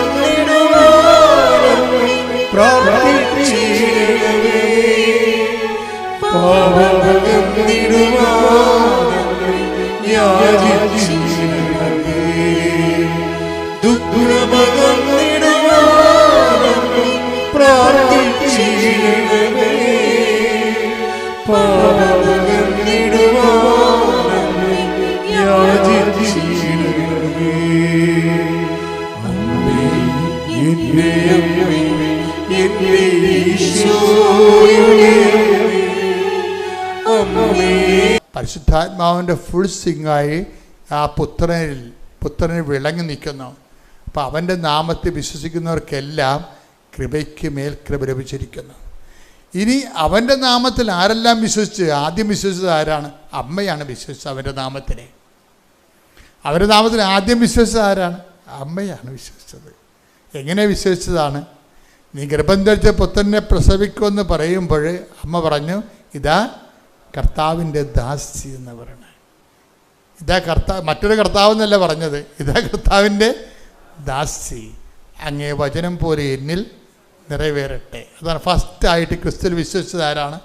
നിന്നിടുവാൻ പരിശുദ്ധാത്മാവിന്റെ ഫുൾ സിംഗായി ആ പുത്രനിൽ പുത്രന് വിളങ്ങി നിൽക്കുന്നു. അപ്പോൾ അവന്റെ നാമത്തിൽ വിശ്വസിക്കുന്നവർക്കെല്ലാം കൃപയ്ക്ക് മേൽ കൃപ ലഭിച്ചിരിക്കുന്നു. ഇനി അവന്റെ നാമത്തിൽ ആരെല്ലാം വിശ്വസിച്ച്? ആദ്യം വിശ്വസിച്ചത് ആരാണ്? അമ്മയാണ് വിശ്വസിച്ചത് അവന്റെ നാമത്തിനെ. അവരുടെ നാമത്തിൽ ആദ്യം വിശ്വസിച്ചത് ആരാണ്? അമ്മയാണ് വിശ്വസിച്ചത്. എങ്ങനെ വിശ്വസിച്ചതാണ്? നീ ഗർഭം ധരിച്ച പുത്രനെ പ്രസവിക്കുമെന്ന് പറയുമ്പോൾ അമ്മ പറഞ്ഞു ഇതാ കർത്താവിന്റെ ദാസി എന്ന് പറയണത് ഇതാ കർത്താവ് മറ്റൊരു കർത്താവ് എന്നല്ല പറഞ്ഞത്. ഇതാ കർത്താവിന്റെ ദാസി. അങ്ങേ വചനം പോലെ എന്നിൽ നിറവേറട്ടെ. അതാണ് ഫസ്റ്റായിട്ട് ക്രിസ്തുവിൽ വിശ്വസിച്ചത് ആരാണ്?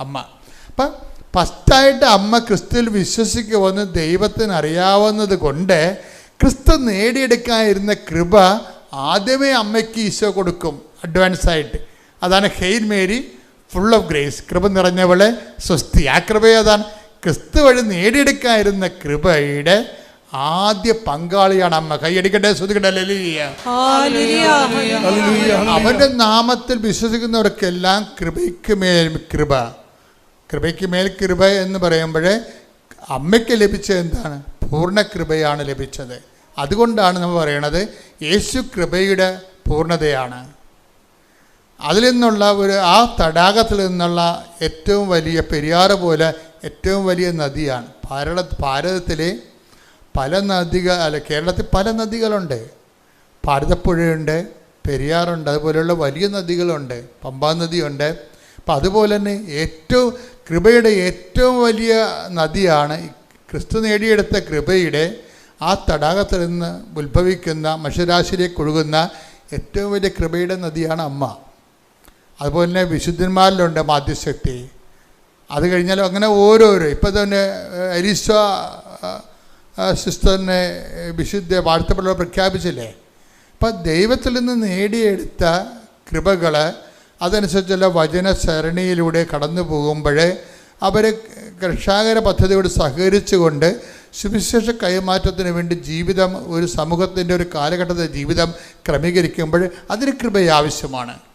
അമ്മ. അപ്പം ഫസ്റ്റായിട്ട് അമ്മ ക്രിസ്തുവിൽ വിശ്വസിക്കുമെന്ന് ദൈവത്തിന് അറിയാവുന്നത് കൊണ്ട് ക്രിസ്തു നേടിയെടുക്കാനിരുന്ന കൃപ ആദ്യമേ അമ്മയ്ക്ക് ഈശോ കൊടുക്കും അഡ്വാൻസായിട്ട് അതാണ് hail Mary full of grace കൃപ നിറഞ്ഞവളെ സ്വസ്തി. ആ കൃപ ഏതാണ്? ക്രിസ്തു വഴി നേടിയെടുക്കാതിരുന്ന കൃപയുടെ ആദ്യ പങ്കാളിയാണ് അമ്മ. കൈയടിക്കട്ടെ ശ്രദ്ധിക്കട്ടെ. അവന്റെ നാമത്തിൽ വിശ്വസിക്കുന്നവർക്കെല്ലാം കൃപയ്ക്ക് മേൽ കൃപ. കൃപയ്ക്ക് മേൽ കൃപ എന്ന് പറയുമ്പോൾ അമ്മയ്ക്ക് ലഭിച്ചത് എന്താണ്? പൂർണ കൃപയാണ് ലഭിച്ചത്. അതുകൊണ്ടാണ് നമ്മൾ പറയണത് യേശു കൃപയുടെ പൂർണതയാണ്. അതിൽ നിന്നുള്ള ഒരു ആ തടാകത്തിൽ നിന്നുള്ള ഏറ്റവും വലിയ പെരിയാറ് പോലെ ഏറ്റവും വലിയ നദിയാണ്. ഭാരത ഭാരതത്തിലെ പല നദികൾ അല്ല കേരളത്തിൽ പല നദികളുണ്ട്. ഭാരതപ്പുഴയുണ്ട് പെരിയാറുണ്ട് അതുപോലെയുള്ള വലിയ നദികളുണ്ട് പമ്പാ നദിയുണ്ട്. അപ്പം അതുപോലെ തന്നെ ഏറ്റവും കൃപയുടെ ഏറ്റവും വലിയ നദിയാണ് ക്രിസ്തു നേടിയെടുത്ത കൃപയുടെ ആ തടാകത്തിൽ നിന്ന് ഉത്ഭവിക്കുന്ന മനുഷ്യരാശിയിലേക്ക് ഒഴുകുന്ന ഏറ്റവും വലിയ കൃപയുടെ നദിയാണ് അമ്മ. അതുപോലെ തന്നെ വിശുദ്ധന്മാരിലുണ്ട് മാധ്യശക്തി. അത് കഴിഞ്ഞാൽ അങ്ങനെ ഓരോരോ. ഇപ്പം തന്നെ അരീസ സിസ്റ്ററിനെ വിശുദ്ധ വാഴ്ത്തപ്പെട്ട പ്രഖ്യാപിച്ചില്ലേ? അപ്പം ദൈവത്തിൽ നിന്ന് നേടിയെടുത്ത കൃപകൾ അതനുസരിച്ചുള്ള വചന സരണിയിലൂടെ കടന്നു പോകുമ്പോൾ അവരെ കർഷാകര പദ്ധതിയോട് സഹകരിച്ചുകൊണ്ട് സുവിശേഷ കൈമാറ്റത്തിന് വേണ്ടി ജീവിതം ഒരു സമൂഹത്തിന്റെ ഒരു കാലഘട്ടത്തെ ജീവിതം ക്രമീകരിക്കുമ്പോൾ അതിന് കൃപ ആവശ്യമാണ്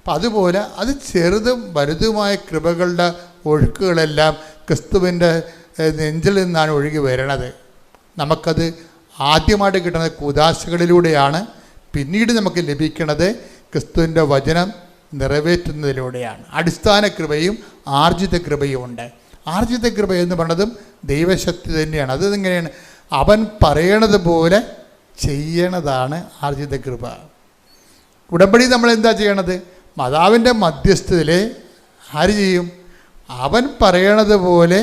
അപ്പം അതുപോലെ അത് ചെറുതും വലുതുമായ കൃപകളുടെ ഒഴുക്കുകളെല്ലാം ക്രിസ്തുവിന്റെ നെഞ്ചിൽ നിന്നാണ് ഒഴുകി വരണത്. നമുക്കത് ആദ്യമായിട്ട് കിട്ടുന്നത് കൂതാശകളിലൂടെയാണ് പിന്നീട് നമുക്ക് ലഭിക്കുന്നത് ക്രിസ്തുവിന്റെ വചനം നിറവേറ്റുന്നതിലൂടെയാണ്. അടിസ്ഥാന കൃപയും ആർജിത കൃപയും ഉണ്ട്. ആർജിത കൃപ എന്ന് പറഞ്ഞതും ദൈവശക്തി തന്നെയാണ്. അത് എങ്ങനെയാണ് അവൻ പറയണത് പോലെ ചെയ്യണതാണ് ആർജിത കൃപ. ഉടമ്പടി നമ്മൾ എന്താ ചെയ്യണത്? മാതാവിന്റെ മധ്യസ്ഥതയിൽ ആര് ചെയ്യും? അവൻ പറയണത് പോലെ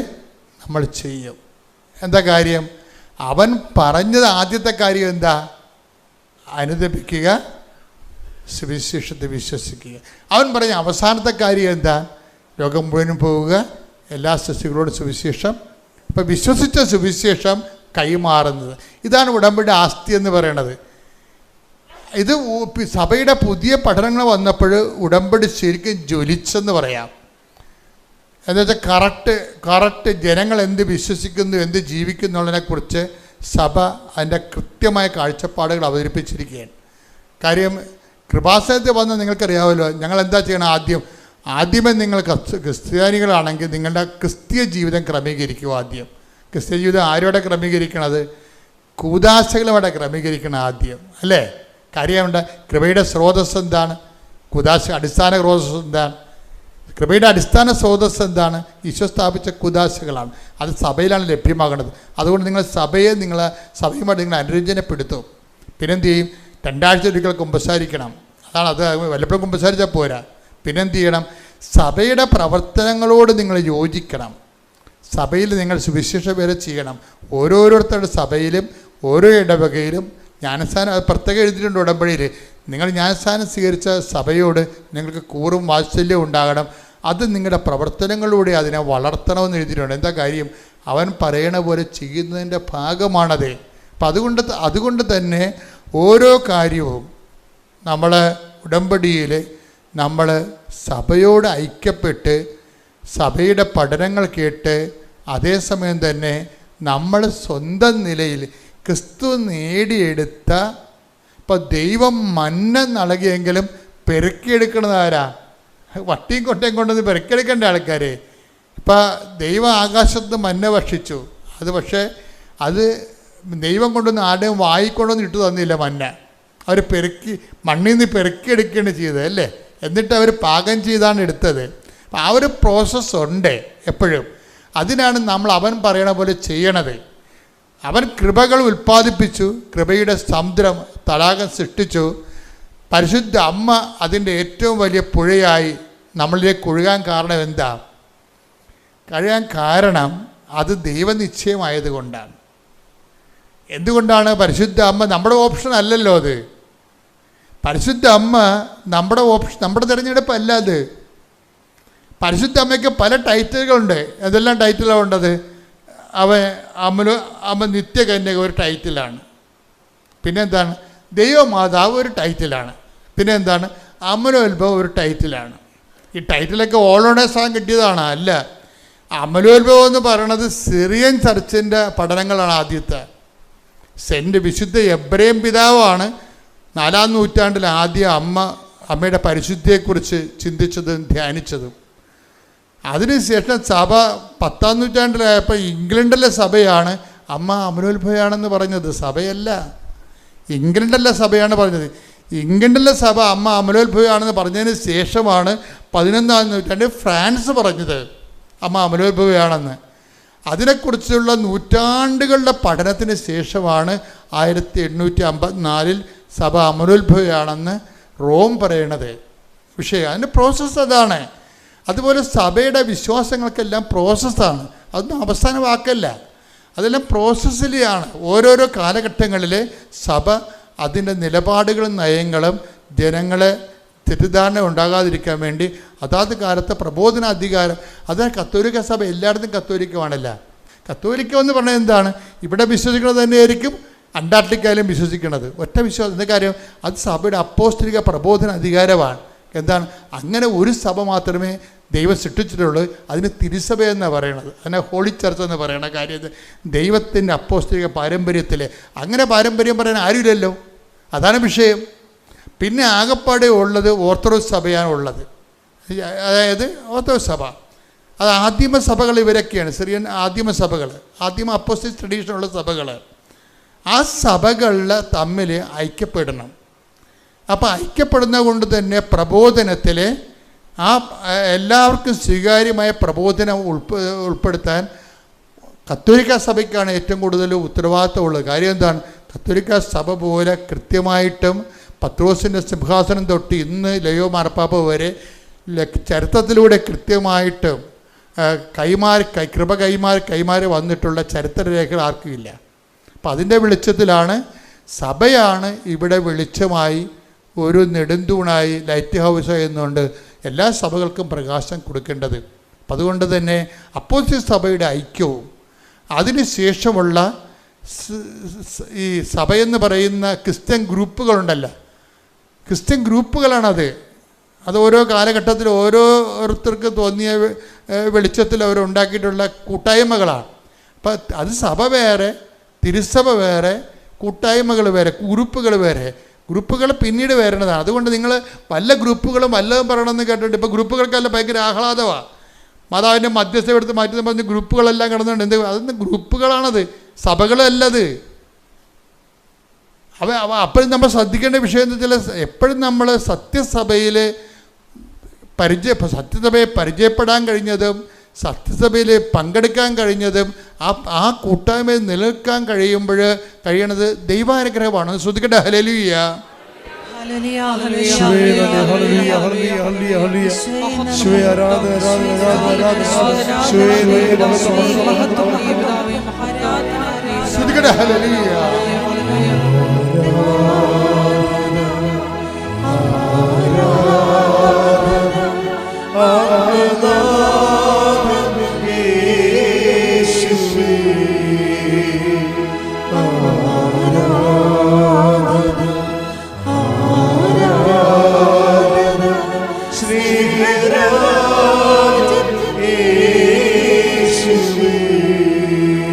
നമ്മൾ ചെയ്യും. എന്താ കാര്യം? അവൻ പറഞ്ഞത് ആദ്യത്തെ കാര്യം എന്താ? അനുദപിക്കുക സുവിശേഷത്തെ വിശ്വസിക്കുക. അവൻ പറഞ്ഞ അവസാനത്തെ കാര്യം എന്താ? ലോകം മുഴുവനും പോവുക എല്ലാ സസ്യങ്ങളോടും സുവിശേഷം. ഇപ്പം വിശ്വസിച്ച സുവിശേഷം കൈമാറുന്നത്. ഇതാണ് ഉടമ്പടി ആസ്തി എന്ന് പറയണത്. ഇത് സഭയുടെ പുതിയ പഠനങ്ങൾ വന്നപ്പോൾ ഉടമ്പടി ശരിക്കും ജ്വലിച്ചെന്ന് പറയാം. എന്താ വെച്ചാൽ കറക്റ്റ് കറക്റ്റ് ജനങ്ങൾ എന്ത് വിശ്വസിക്കുന്നു എന്ത് ജീവിക്കുന്നു എന്നുള്ളതിനെക്കുറിച്ച് സഭ അതിന്റെ കൃത്യമായ കാഴ്ചപ്പാടുകൾ അവതരിപ്പിച്ചിരിക്കുകയാണ്. കാര്യം കൃപാസനത്തിൽ വന്ന് നിങ്ങൾക്കറിയാമല്ലോ ഞങ്ങൾ എന്താ ചെയ്യണം ആദ്യം? ആദ്യമേ നിങ്ങൾ ക്രിസ്തു- ക്രിസ്ത്യാനികളാണെങ്കിൽ നിങ്ങളുടെ ക്രിസ്തീയ ജീവിതം ക്രമീകരിക്കുക ആദ്യം. ക്രിസ്ത്യ ജീവിതം ആരോടെ ക്രമീകരിക്കണത്? കൂതാശകളുമായിട്ട് ക്രമീകരിക്കണം ആദ്യം അല്ലേ? കാര്യമുണ്ട്. കൃപയുടെ സ്രോതസ് എന്താണ്? കുദാശ അടിസ്ഥാന സ്രോതസ് എന്താണ്? കൃപയുടെ അടിസ്ഥാന സ്രോതസ് എന്താണ്? ഈശോ സ്ഥാപിച്ച കുദാശകളാണ്. അത് സഭയിലാണ് ലഭ്യമാകുന്നത് അതുകൊണ്ട് നിങ്ങൾ സഭയെ നിങ്ങൾ സഭയുമായിട്ട് നിങ്ങൾ അനുരഞ്ജനപ്പെടുത്തും. പിന്നെന്ത് ചെയ്യും? രണ്ടാഴ്ച ഒരിക്കൽ കുമ്പസാരിക്കണം. അതാണ് അത്. വല്ലപ്പോഴും കുമ്പസാരിച്ചാൽ പോരാ. പിന്നെന്ത് ചെയ്യണം? സഭയുടെ പ്രവർത്തനങ്ങളോട് നിങ്ങൾ യോജിക്കണം. സഭയിൽ നിങ്ങൾ സുവിശേഷ വരെ ചെയ്യണം. ഓരോരുത്തരുടെ സഭയിലും ഓരോ ഇടവകയിലും ജ്ഞാനസ്ഥാനം അത് പ്രത്യേകം എഴുതിയിട്ടുണ്ട് ഉടമ്പടിയിൽ. നിങ്ങൾ ജ്ഞാനസ്ഥാനം സ്വീകരിച്ച സഭയോട് നിങ്ങൾക്ക് കൂറും വാത്സല്യവും ഉണ്ടാകണം. അത് നിങ്ങളുടെ പ്രവർത്തനങ്ങളിലൂടെ അതിനെ വളർത്തണമെന്ന് എഴുതിയിട്ടുണ്ട്. എന്താ കാര്യം? അവൻ പറയണ പോലെ ചെയ്യുന്നതിന്റെ ഭാഗമാണത്. അപ്പം അതുകൊണ്ട് അതുകൊണ്ട് തന്നെ ഓരോ കാര്യവും നമ്മൾ ഉടമ്പടിയിൽ നമ്മൾ സഭയോട് ഐക്യപ്പെട്ട് സഭയുടെ പഠനങ്ങൾ കേട്ട് അതേസമയം തന്നെ നമ്മൾ സ്വന്തം നിലയിൽ ക്രിസ്തു നേടിയെടുത്ത ഇപ്പം ദൈവം മന്ന നൽകിയെങ്കിലും പെരുക്കിയെടുക്കണത് ആരാ? വട്ടിയും കൊട്ടയും കൊണ്ടുവന്ന് പെരുക്കിയെടുക്കേണ്ട ആൾക്കാരെ. ഇപ്പം ദൈവം ആകാശത്ത് മന്ന ഭക്ഷിച്ചു. അത് പക്ഷേ അത് ദൈവം കൊണ്ടുവന്ന് ആരുടെയും വായിക്കൊണ്ടൊന്നും ഇട്ടു തന്നില്ല മന്ന. അവർ പെരുക്കി മണ്ണിൽ നിന്ന് പെരുക്കിയെടുക്കുകയാണ് ചെയ്തത് അല്ലേ? എന്നിട്ട് അവർ പാകം ചെയ്താണ് എടുത്തത്. ആ ഒരു പ്രോസസ്സ് ഉണ്ട് എപ്പോഴും. അതിനാണ് നമ്മൾ അവൻ പറയണ പോലെ ചെയ്യണത്. അവൻ കൃപകൾ ഉൽപ്പാദിപ്പിച്ചു കൃപയുടെ സമുദ്രം തടാകം സൃഷ്ടിച്ചു. പരിശുദ്ധ അമ്മ അതിന്റെ ഏറ്റവും വലിയ പുഴയായി നമ്മളിലേക്ക് ഒഴുകാൻ കാരണം എന്താ? കഴിയാൻ കാരണം അത് ദൈവനിശ്ചയമായതുകൊണ്ടാണ്. എന്തുകൊണ്ടാണ് പരിശുദ്ധ അമ്മ നമ്മുടെ ഓപ്ഷൻ അല്ലല്ലോ അത്? പരിശുദ്ധ അമ്മ നമ്മുടെ ഓപ്ഷൻ നമ്മുടെ തിരഞ്ഞെടുപ്പല്ല അത്. പരിശുദ്ധ അമ്മയ്ക്ക് പല ടൈറ്റിലുകളുണ്ട്. എന്തെല്ലാം ടൈറ്റിലാണ് ഉണ്ടത് അവൻ അമ്മ അമ്മ നിത്യകന്യക ഒരു ടൈറ്റിലാണ് പിന്നെ എന്താണ് ദൈവമാതാവ് ഒരു ടൈറ്റിലാണ് പിന്നെ എന്താണ് അമലോത്ഭവം ഒരു ടൈറ്റിലാണ് ഈ ടൈറ്റിലൊക്കെ ഓളോടെ സാധനം കിട്ടിയതാണ്. അല്ല അമലോത്ഭവം എന്ന് പറയണത് സിറിയൻ ചർച്ചിന്റെ പഠനങ്ങളാണ് ആദ്യത്തെ. സെന്റ് വിശുദ്ധ എബ്രഹിം പിതാവാണ് നാലാം നൂറ്റാണ്ടിൽ ആദ്യം അമ്മ അമ്മയുടെ പരിശുദ്ധിയെക്കുറിച്ച് ചിന്തിച്ചതും ധ്യാനിച്ചതും. അതിനുശേഷം സഭ പത്താം നൂറ്റാണ്ടിലായപ്പോൾ ഇംഗ്ലണ്ടിലെ സഭയാണ് അമ്മ അമലോത്ഭവയാണെന്ന് പറഞ്ഞത്. സഭയല്ല. ഇംഗ്ലണ്ടിലെ സഭയാണ് പറഞ്ഞത്. ഇംഗ്ലണ്ടിലെ സഭ അമ്മ അമലോത്ഭവയാണെന്ന് പറഞ്ഞതിന് ശേഷമാണ് പതിനൊന്നാം നൂറ്റാണ്ടിൽ ഫ്രാൻസ് പറഞ്ഞത് അമ്മ അമലോത്ഭവയാണെന്ന് അതിനെക്കുറിച്ചുള്ള നൂറ്റാണ്ടുകളുടെ പഠനത്തിന് ശേഷമാണ് ആയിരത്തി എണ്ണൂറ്റി അമ്പത്തിനാലിൽ സഭ അമലോത്ഭവയാണെന്ന് റോം പറയണത്. വിഷയം. അതിന്റെ പ്രോസസ്സ് അതാണ്. അതുപോലെ സഭയുടെ വിശ്വാസങ്ങൾക്കെല്ലാം പ്രോസസ്സാണ് അതൊന്നും അവസാന വാക്കല്ല. അതെല്ലാം പ്രോസസ്സിലാണ് ഓരോരോ കാലഘട്ടങ്ങളിൽ സഭ അതിന്റെ നിലപാടുകളും നയങ്ങളും ജനങ്ങളെ തെറ്റിദ്ധാരണ ഉണ്ടാകാതിരിക്കാൻ വേണ്ടി അതാത് കാലത്തെ പ്രബോധന അധികാരം അത് കത്തോലിക്ക സഭ എല്ലായിടത്തും കത്തോലിക്കമാണല്ല. കത്തോലിക്ക എന്ന് പറഞ്ഞാൽ എന്താണ്? ഇവിടെ വിശ്വസിക്കുന്നത് തന്നെയായിരിക്കും അന്റാർട്ടിക്കയിലും വിശ്വസിക്കുന്നത്. ഒറ്റ വിശ്വാസം. എന്ന കാര്യം? അത് സഭയുടെ അപ്പോസ്തലിക പ്രബോധന അധികാരമാണ് എന്താണ്? അങ്ങനെ ഒരു സഭ മാത്രമേ ദൈവം സൃഷ്ടിച്ചിട്ടുള്ളൂ അതിന് തിരുസഭ എന്നാണ് പറയണത്. അതിനെ ഹോളി ചർച്ച എന്ന് പറയണ കാര്യം ദൈവത്തിന്റെ അപ്പോസ്തിക പാരമ്പര്യത്തിൽ അങ്ങനെ പാരമ്പര്യം പറയാൻ ആരുമില്ലല്ലോ. അതാണ് വിഷയം. പിന്നെ ആകപ്പാടെ ഉള്ളത് ഓർത്തഡോക്സ് സഭയാണ് ഉള്ളത്. അതായത് ഓർത്തഡോക്സ് സഭ. അത് ആദിമ സഭകൾ ഇവരൊക്കെയാണ്. സിറിയൻ ആദിമ സഭകൾ ആദിമ അപ്പോസ്റ്റിക് ട്രഡീഷനുള്ള സഭകൾ ആ സഭകളിൽ തമ്മിൽ ഐക്യപ്പെടണം. അപ്പോൾ ഐക്യപ്പെടുന്നത് കൊണ്ട് തന്നെ പ്രബോധനത്തിൽ ആ എല്ലാവർക്കും സ്വീകാര്യമായ പ്രബോധനം ഉൾപ്പെ ഉൾപ്പെടുത്താൻ കത്തോലിക്ക സഭയ്ക്കാണ് ഏറ്റവും കൂടുതൽ ഉത്തരവാദിത്തമുള്ളത്. കാര്യം എന്താണ്? കത്തോലിക്ക സഭ പോലെ കൃത്യമായിട്ടും പത്രോസിന്റെ സിംഹാസനം തൊട്ട് ഇന്ന് ലയോ മാർപ്പാപ്പ വരെ ചരിത്രത്തിലൂടെ കൃത്യമായിട്ടും കൈമാറി കൈ കൃപ കൈമാറി കൈമാറി വന്നിട്ടുള്ള ചരിത്ര രേഖകൾ ആർക്കും ഇല്ല. അപ്പം അതിന്റെ വെളിച്ചത്തിലാണ് സഭയാണ് ഇവിടെ വെളിച്ചമായി ഒരു നെടുന്തൂണായി ലൈറ്റ് ഹൗസ് എന്നുകൊണ്ട് എല്ലാ സഭകൾക്കും പ്രകാശം കൊടുക്കേണ്ടത്. അപ്പം അതുകൊണ്ട് തന്നെ അപ്പോസിറ്റ് സഭയുടെ ഐക്യവും അതിനുശേഷമുള്ള ഈ സഭയെന്ന് പറയുന്ന ക്രിസ്ത്യൻ ഗ്രൂപ്പുകളുണ്ടല്ലോ. ക്രിസ്ത്യൻ ഗ്രൂപ്പുകളാണത്. അത് ഓരോ കാലഘട്ടത്തിൽ ഓരോരുത്തർക്ക് തോന്നിയ വെളിച്ചത്തിൽ അവർ ഉണ്ടാക്കിയിട്ടുള്ള കൂട്ടായ്മകളാണ്. അപ്പം അത് സഭ വേറെ തിരുസഭ വേറെ കൂട്ടായ്മകൾ വേറെ ഗ്രൂപ്പുകൾ വേറെ. ഗ്രൂപ്പുകൾ പിന്നീട് വരേണ്ടതാണ് അതുകൊണ്ട് നിങ്ങൾ വല്ല ഗ്രൂപ്പുകളും വല്ലതും പറയണമെന്ന് കേട്ടിട്ട് ഇപ്പോൾ ഗ്രൂപ്പുകൾക്കല്ല ഭയങ്കര ആഹ്ലാദമാണ് മാതാവിന്റെ മധ്യസ്ഥ എടുത്ത് മാറ്റി പറഞ്ഞ് ഗ്രൂപ്പുകളെല്ലാം കിടന്നുണ്ട് എന്ത് അതൊന്നും ഗ്രൂപ്പുകളാണത്. സഭകളല്ലത്. അവ അപ്പോഴും നമ്മൾ ശ്രദ്ധിക്കേണ്ട വിഷയം എന്ന് വെച്ചാൽ എപ്പോഴും നമ്മൾ സത്യസഭയിൽ പരിചയ സത്യസഭയെ പരിചയപ്പെടാൻ കഴിഞ്ഞതും സത്യസഭയിൽ പങ്കെടുക്കാൻ കഴിഞ്ഞതും ആ ആ കൂട്ടായ്മയിൽ നിലനിൽക്കാൻ കഴിയുമ്പോൾ കഴിയണത് ദൈവാനുഗ്രഹമാണ്. ശ്രദ്ധിക്കട്ടെ ഹലലിയ ശ്രദ്ധിക്കട്ടെ യേശുവേ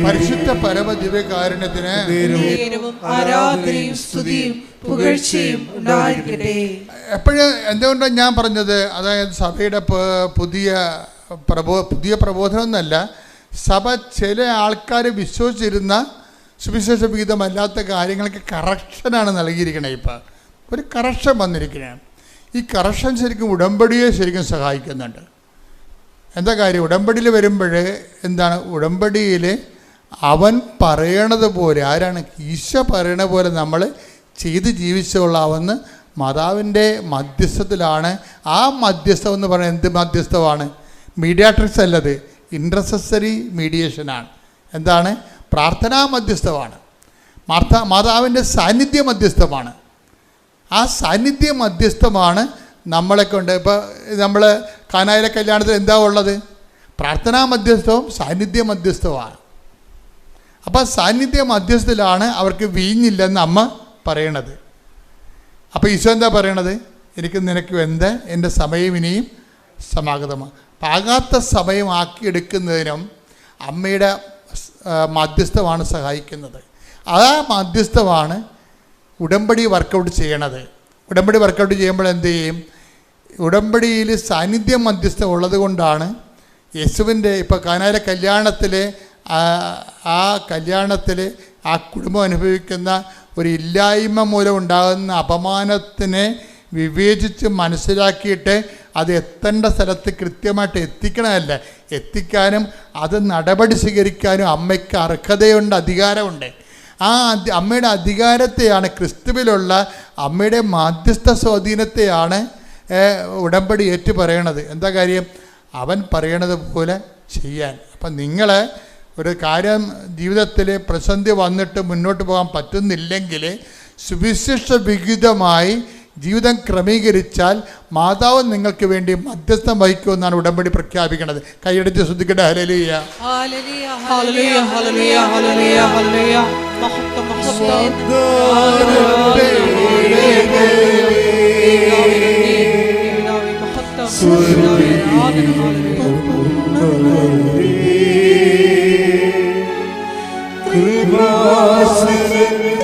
പരിശുദ്ധ പരമ ദിവ്യകാരുണ്യത്തിന് നേരവും ആരാധനയും സ്തുതിയും പുകഴ്ചയും ഉണ്ടായിരിക്കട്ടെ. എപ്പോഴും എന്തുകൊണ്ടാണ് ഞാൻ പറഞ്ഞത്? അതായത് സഭയുടെ പുതിയ പ്രബോ പുതിയ പ്രബോധനം എന്നല്ല സഭ ചില ആൾക്കാർ വിശ്വസിച്ചിരുന്ന സുവിശേഷ വിഹിതമല്ലാത്ത കാര്യങ്ങൾക്ക് കറക്ഷനാണ് നൽകിയിരിക്കണേ ഇപ്പം. ഒരു കറക്ഷൻ വന്നിരിക്കുകയാണ്. ഈ കറക്ഷൻ ശരിക്കും ഉടമ്പടിയെ ശരിക്കും സഹായിക്കുന്നുണ്ട്. എന്താ കാര്യം? ഉടമ്പടിയിൽ വരുമ്പോൾ എന്താണ്? ഉടമ്പടിയിൽ അവൻ പറയണത് പോലെ ആരാണ് ഈശോ പറയണ പോലെ നമ്മൾ ചെയ്ത് ജീവിച്ചോളാമെന്ന് മാതാവിന്റെ മധ്യസ്ഥത്തിലാണ്. ആ മധ്യസ്ഥം എന്ന് പറയുന്നത് എന്ത് മധ്യസ്ഥമാണ്? മീഡിയാട്രിക്സ് അല്ലത് ഇൻട്രസസറി മീഡിയേഷനാണ് എന്താണ്? പ്രാർത്ഥനാ മധ്യസ്ഥമാണ്. മാർത്ത മാതാവിന്റെ സാന്നിധ്യ മധ്യസ്ഥമാണ്. ആ സാന്നിധ്യ മധ്യസ്ഥമാണ് നമ്മളെ കൊണ്ട്. ഇപ്പോൾ നമ്മൾ കാനായിലെ കല്യാണത്തിൽ എന്താ ഉള്ളത്? പ്രാർത്ഥനാ മധ്യസ്ഥവും സാന്നിധ്യ മധ്യസ്ഥവുമാണ്. അപ്പോൾ സാന്നിധ്യ മധ്യസ്ഥത്തിലാണ് അവർക്ക് വീഞ്ഞില്ലെന്ന് അമ്മ പറയണത്. അപ്പോൾ ഈശോ എന്താ പറയണത്? എനിക്ക് നിനക്ക് എന്ത്? എന്റെ സമയം ഇനിയും സമാഗതമാണ് പാകാത്ത സമയമാക്കിയെടുക്കുന്നതിനും അമ്മയുടെ മധ്യസ്ഥമാണ് സഹായിക്കുന്നത്. ആ മധ്യസ്ഥമാണ് ഉടമ്പടി വർക്കൗട്ട് ചെയ്യണത്. ഉടമ്പടി വർക്കൗട്ട് ചെയ്യുമ്പോൾ എന്ത് ചെയ്യും? ഉടമ്പടിയിൽ സാന്നിധ്യം മധ്യസ്ഥം ഉള്ളത് കൊണ്ടാണ് യേശുവിന്റെ ഇപ്പോൾ കാനായിലെ കല്യാണത്തിൽ ആ കല്യാണത്തിൽ ആ കുടുംബം അനുഭവിക്കുന്ന ഒരു ഇല്ലായ്മ മൂലം ഉണ്ടാകുന്ന അപമാനത്തിനെ വിവേചിച്ച് മനസ്സിലാക്കിയിട്ട് അത് എത്തേണ്ട സ്ഥലത്ത് കൃത്യമായിട്ട് എത്തിക്കണമല്ല എത്തിക്കാനും അത് നടപടി സ്വീകരിക്കാനും അമ്മയ്ക്ക് അർഹതയുണ്ട് അധികാരമുണ്ട്. ആ അമ്മയുടെ അധികാരത്തെയാണ് ക്രിസ്തുവിലുള്ള അമ്മയുടെ മാധ്യസ്ഥ സ്വാധീനത്തെയാണ് ഉടമ്പടി ഏറ്റു പറയണത്. എന്താ കാര്യം? അവൻ പറയണത് പോലെ ചെയ്യാൻ. അപ്പം നിങ്ങൾ ഒരു കാര്യം ജീവിതത്തിൽ പ്രതിസന്ധി വന്നിട്ട് മുന്നോട്ട് പോകാൻ പറ്റുന്നില്ലെങ്കിൽ സുവിശിഷ്ട വിഹിതമായി ജീവിതം ക്രമീകരിച്ചാൽ മാതാവ് നിങ്ങൾക്ക് വേണ്ടി മധ്യസ്ഥം വഹിക്കുമെന്നാണ് ഉടമ്പടി പ്രഖ്യാപിക്കുന്നത്. കൈയടിച്ച് ശ്രദ്ധിക്കട്ടെ. Hallelujah hallelujah Christmas. Christmas.